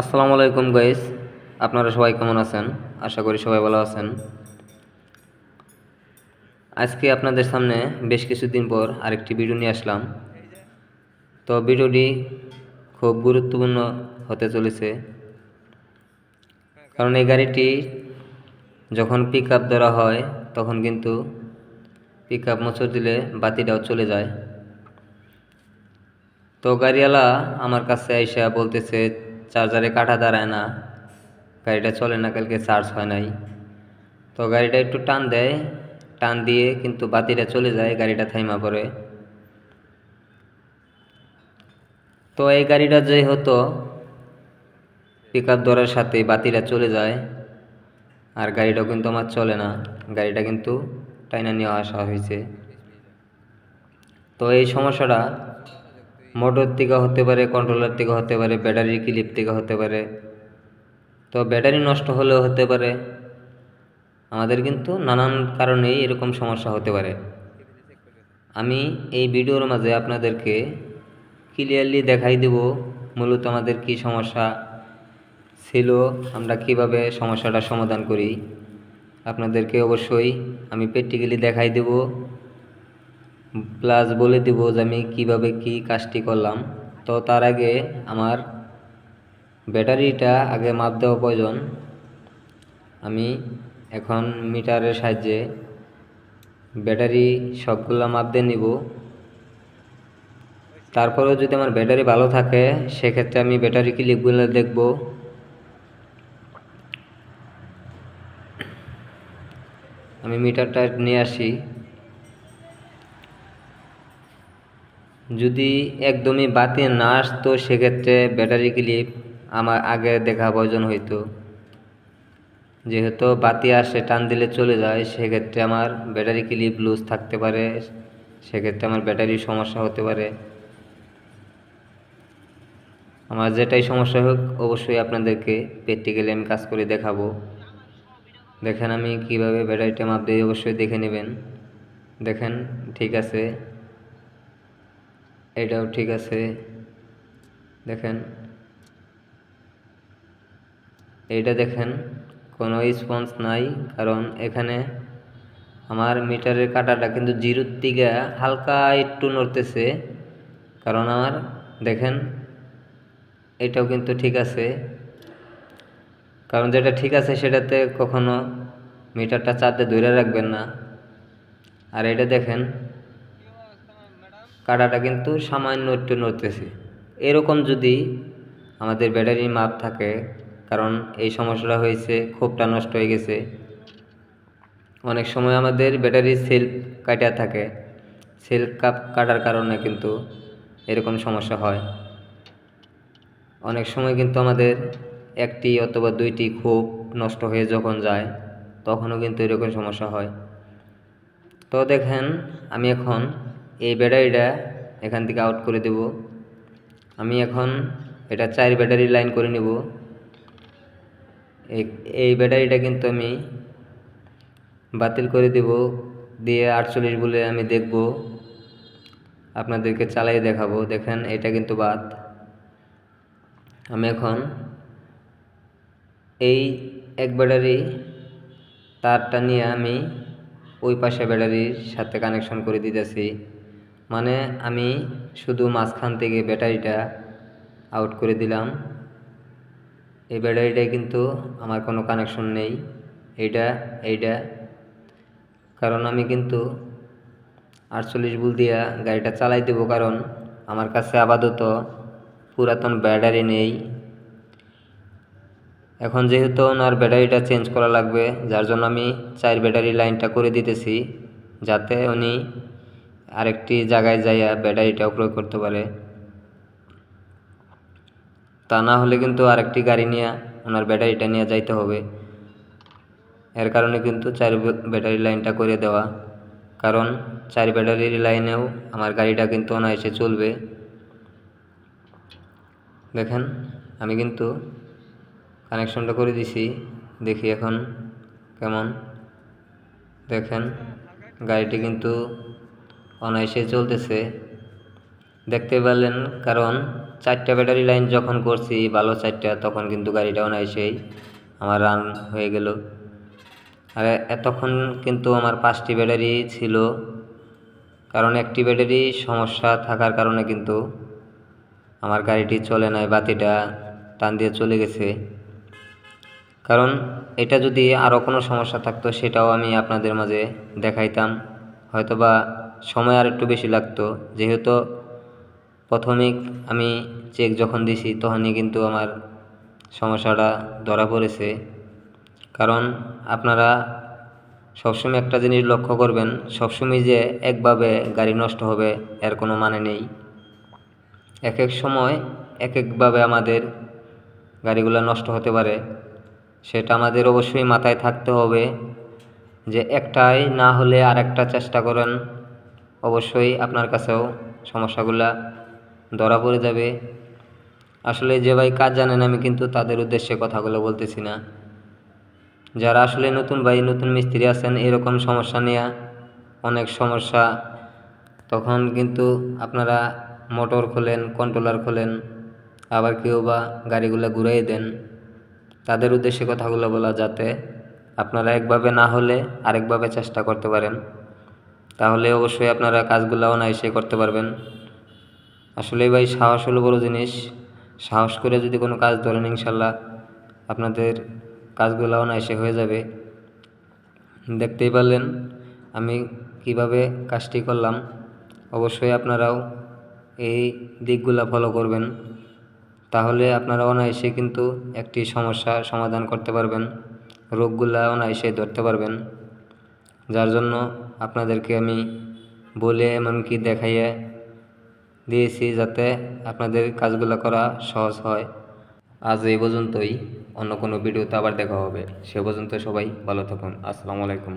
আসসালামু আলাইকুম গাইস আপনারা সবাই কেমন আছেন? আশা করি সবাই ভালো আছেন। আজকে আপনাদের সামনে বেশ কিছুদিন পর আরেকটি ভিডিও নিয়ে আসলাম। তো ভিডিওটি খুব গুরুত্বপূর্ণ হতে চলেছে। কারণ এই গাড়িটি যখন পিক আপ ধরা হয়, তখন কিন্তু পিক আপ মোচড় দিলে বাতিটাও চলে যায়। তো গাড়িওয়ালা আমার কাছে আইসা বলতেছে চার্জারে কাটা দাঁড়ায় না, গাড়িটা চলে না, কালকে চার্জ হয় নাই। তো গাড়িটা একটু টান দেয়, টান দিয়ে কিন্তু বাতিটা চলে যায়, গাড়িটা থাইমা পড়ে। তো এই গাড়িটা যে হতো পিক আপ ধরার সাথে বাতিটা চলে যায়, আর গাড়িটাও কিন্তু আমার চলে না। গাড়িটা কিন্তু টাইনা নিয়ে আসা হয়েছে। তো এই সমস্যাটা মোটর থেকে হতে পারে কন্ট্রোলার থেকে হতে পারে ব্যাটারি ক্লিপ থেকে হতে পারে তো ব্যাটারি নষ্ট হলেও হতে পারে। আমাদের কিন্তু নানান কারণেই এরকম সমস্যা হতে পারে। আমি এই ভিডিওর মাঝে আপনাদেরকে ক্লিয়ারলি দেখাই দেব মূলত আমাদের কি সমস্যা ছিল, আমরা কীভাবে সমস্যাটা সমাধান করি। আপনাদেরকে অবশ্যই আমি প্র্যাকটিক্যালি দেখাই দেব। প্লাস বলে দিব যে আমি কীভাবে কি কাজটি করলাম। তো তার আগে আমার ব্যাটারিটা আগে মাপ দেওয়া প্রয়োজন। আমি এখন মিটারের সাহায্যে ব্যাটারি সবগুলা মাপ দিয়ে নিব। তারপরেও যদি আমার ব্যাটারি ভালো থাকে, সেক্ষেত্রে আমি ব্যাটারি ক্লিপগুলো দেখব। আমি মিটারটা নিয়ে আসি। যদি একদমই বাতি না আসতো, সেক্ষেত্রে ব্যাটারি ক্লিপ আমার আগে দেখা প্রয়োজন হইতো। যেহেতু বাতি আসে, টান দিলে চলে যায়, সেক্ষেত্রে আমার ব্যাটারি ক্লিপ লুজ থাকতে পারে, সেক্ষেত্রে আমার ব্যাটারির সমস্যা হতে পারে। আমার যেটাই সমস্যা হোক, অবশ্যই আপনাদেরকে প্র্যাকটিক্যালি আমি কাজ করে দেখাবো। দেখেন আমি কীভাবে ব্যাটারিটা মাপ দিই অবশ্যই দেখে নেবেন। দেখেন, ঠিক আছে। এটাও ঠিক আছে। দেখেন। এটা দেখেন, কোনো স্পন্স নাই, কারণ এখানে আমার মিটারের কাটাটা কিন্তু জিরোর দিকে হালকা একটু নড়তেছে। কারণ আমার, দেখেন, এটাও কিন্তু ঠিক আছে। কারণ যেটা ঠিক আছে সেটাতে কখনো মিটারটা চাঁদে ধরে রাখবেন না। আর এটা দেখেন কাটাটা কিন্তু সামান্য একটু নড়তেছে। এরকম যদি আমাদের ব্যাটারির মাপ থাকে, কারণ এই সমস্যাটা হয়েছে খুবটা নষ্ট হয়ে গেছে। অনেক সময় আমাদের ব্যাটারির সেল কাটা থাকে সেল কাপ কাটার কারণে কিন্তু এরকম সমস্যা হয়। অনেক সময় কিন্তু আমাদের একটি অথবা দুইটি খুব নষ্ট হয়ে যখন যায়, তখনও কিন্তু এরকম সমস্যা হয়। তো দেখেন, আমি এখন এই ব্যাটারিটা এখান থেকে আউট করে দেব। আমি এখন এটা চার ব্যাটারি লাইন করে নেব। এই ব্যাটারিটা কিন্তু আমি বাতিল করে দেব। দিয়ে আটচল্লিশ বলে আমি দেখব। আপনাদেরকে চালাই দেখাবো। দেখেন, এটা কিন্তু বাদ। আমি এখন এই এক ব্যাটারি তারটা নিয়ে আমি ওই পাশে ব্যাটারির সাথে কানেকশন করে দিতেছি। মানে আমি শুধু মাঝখান থেকে ব্যাটারিটা আউট করে দিলাম। এই ব্যাটারিটায় কিন্তু আমার কোনো কানেকশন নেই। এইটা এইটা। কারণ আমি কিন্তু আটচল্লিশ বুল দিয়া গাড়িটা চালাই দেবো কারণ আমার কাছে আপাতত পুরাতন ব্যাটারি নেই। এখন যেহেতু ওনার ব্যাটারিটা চেঞ্জ করা লাগবে, যার জন্য আমি চার ব্যাটারি লাইনটা করে দিতেছি, যাতে উনি আরেকটি জায়গায় যাইয়া ব্যাটারিটা প্রয়োগ করতে পারে। তা না হলে কিন্তু আরেকটি গাড়ি নিয়ে ওনার ব্যাটারিটা নিয়ে যাইতে হবে। এর কারণে কিন্তু চার ব্যাটারি লাইনটা করে দেওয়া। কারণ চার ব্যাটারির লাইনেও আমার গাড়িটা কিন্তু অনায়াসে চলবে। দেখেন, আমি কিন্তু কানেকশনটা করে দিছি। দেখি এখন কেমন। দেখেন, গাড়িটি কিন্তু অনায়াসে চলতেছে। দেখতে পেলেন, কারণ চারটা ব্যাটারি লাইন যখন করছি, ভালো চারটা, তখন কিন্তু গাড়িটা অনায়াসেই আমার রান হয়ে গেল। আর এতক্ষণ কিন্তু আমার পাঁচটি ব্যাটারি ছিল, কারণ একটি ব্যাটারি সমস্যা থাকার কারণে কিন্তু আমার গাড়িটি চলে নাই, বাতিটা টান দিয়ে চলে গেছে। কারণ এটা যদি আরও কোনো সমস্যা থাকতো, সেটাও আমি আপনাদের মাঝে দেখাইতাম। হয়তোবা সময় আর একটু বেশি লাগতো। যেহেতু প্রথমেই আমি চেক যখন দিছি, তখনই কিন্তু আমার সমস্যাটা ধরা পড়েছে। কারণ আপনারা সবসময় একটা জিনিস লক্ষ্য করবেন, সবসময় যে একভাবে গাড়ি নষ্ট হবে, এর কোনো মানে নেই। এক এক সময় এক একভাবে আমাদের গাড়িগুলো নষ্ট হতে পারে। সেটা আমাদের অবশ্যই মাথায় থাকতে হবে যে একটাই না হলে আর একটা চেষ্টা করেন। অবশ্যই আপনার কাছেও সমস্যাগুলা ধরা পড়ে যাবে। আসলে যে ভাই কাজ জানেন, আমি কিন্তু তাদের উদ্দেশ্যে কথাগুলো বলতেছি না। যারা আসলে নতুন ভাই, নতুন মিস্ত্রি আছেন, এরকম সমস্যা নিয়ে অনেক সমস্যা। তখন কিন্তু আপনারা মোটর খোলেন কন্ট্রোলার খোলেন, আবার কেউ বা গাড়িগুলো ঘুরাই দেন। তাদের উদ্দেশ্যে কথাগুলো বলা যাতে আপনারা একভাবে না হলে আরেকভাবে চেষ্টা করতে পারেন। তাহলে অবশ্যই আপনারা কাজগুলো অনায়াসে করতে পারবেন। আসলে ভাই, সাহস হলো বড় জিনিস। সাহস করে যদি কোনো কাজ ধরেন ইনশাল্লাহ, আপনাদের কাজগুলো অনায়াসে হয়ে যাবে। দেখতেই পারলেন আমি কীভাবে কাজটি করলাম। অবশ্যই আপনারাও এই দিকগুলো ফলো করবেন। তাহলে আপনারা অনায়াসে কিন্তু একটি সমস্যার সমাধান করতে পারবেন। রোগগুলা অনায়াসে ধরতে পারবেন। যার জন্য আপনাদেরকে আমি বলে এমনকি দেখাইয়ে দিয়েছি যাতে আপনাদের কাজগুলো করা সহজ হয়। আজ এই পর্যন্তই। অন্য কোনো ভিডিওতে আবার দেখা হবে। সে পর্যন্ত সবাই ভালো থাকুন। আসসালামু আলাইকুম।